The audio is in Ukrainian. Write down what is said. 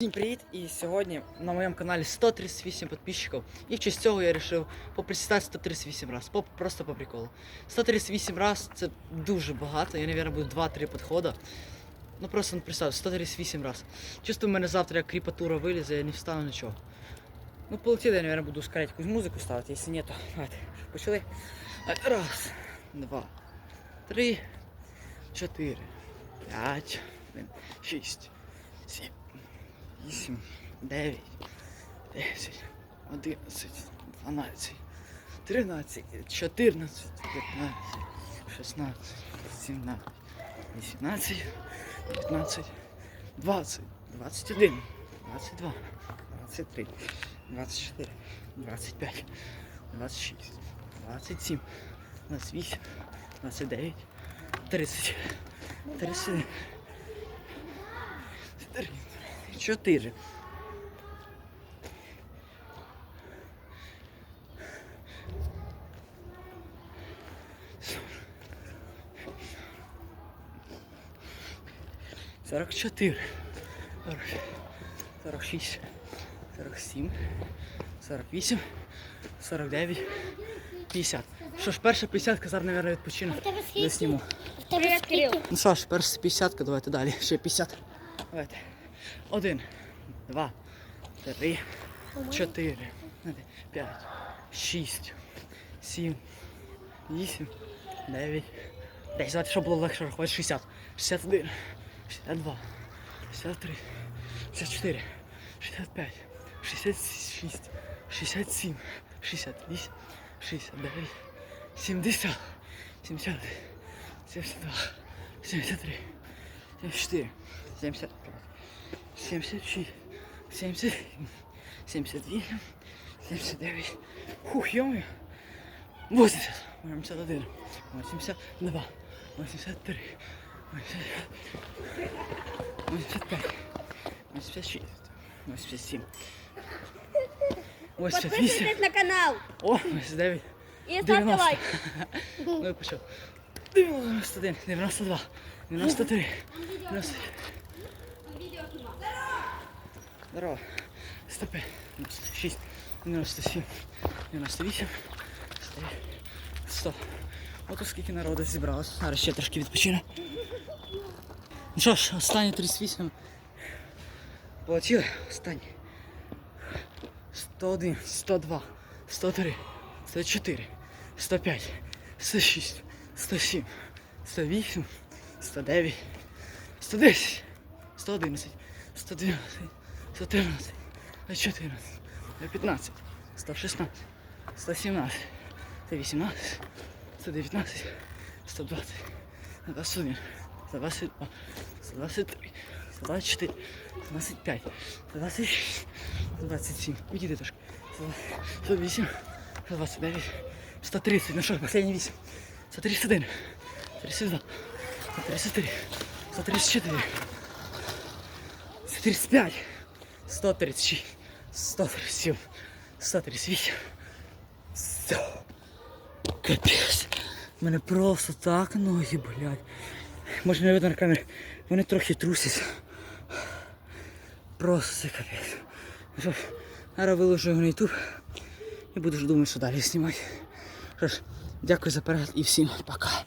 Всім привіт! І сьогодні на моєму каналі 138 підписчиків. І в честь цього я вирішив поприсідати 138 разів. По, просто по приколу. 138 разів це дуже багато. Я, мабуть, буду 2-3 підходи. Ну просто не представив, 138 разів. Чисто в мене завтра кріпатура вилізе, я не встану нічого. Ну, полетіли, я, мабуть, буду ускорять якусь музику ставити, якщо ні, то давайте. Почали. Раз, два, три, чотири, п'ять, шість, сім. 8, 9, 10, 11, 12, 13, 14, 15, 16, 17, 18, 19, 20, 21, 22, 23, 24, 25, 26, 27, 28, 29, 30, 31, 3, 4. Сорок чотири. Сорок- шість. Сорок сім. Сорок вісім. Сорок дев'ять. П'ятдесят. Що ж, перша п'ятдесятка, зараз, мабуть, відпочину. Не скільки? Ну що ж, перша п'ятдесятка, давайте далі. Ще 50. Давайте. Один, два, три, чотири, п'ять, шість, сім, вісім, дев'ять. Десь, давайте, щоб було легше рахувати. 60. 61, 62, 63, 64, 65, 66, 67, 68, 69, 70, 71, 72, 73, 74, 75, 76, 77, 78, 79, хух, йомаю, 80, 81, 82, 83, 85, 86, 87, 88, Підписуйтесь на канал о, 89, і ставте 90. лайк. Ну і почав. 91, 92, 93, 90. Здорово. 105, 96, 97, 98, 100. Ото скільки народу зібралось. Зараз ще трошки відпочину. Ну що ж, останні 38. Полетіли. Останні. 101, 102, 103, 104, 105, 106, 107, 108, 109, 110, 111, 112, 113, 114, 115, 116, 117, 118, 119, 120, 121, 122, 123, 124, 125, 126, 127, уйди трошки, 128, 129, 130, ну що, последній 8, 131, 132, 133, 134, 135, 136, 137, 138, 100. Капець. Мене просто так ноги болять. Може не видно на камері. Вони трохи трусяться. Просто це капець. Ну Що зараз виложу його на YouTube і буду ж думати, що далі знімати. Що ж, дякую за перегляд і всім пока.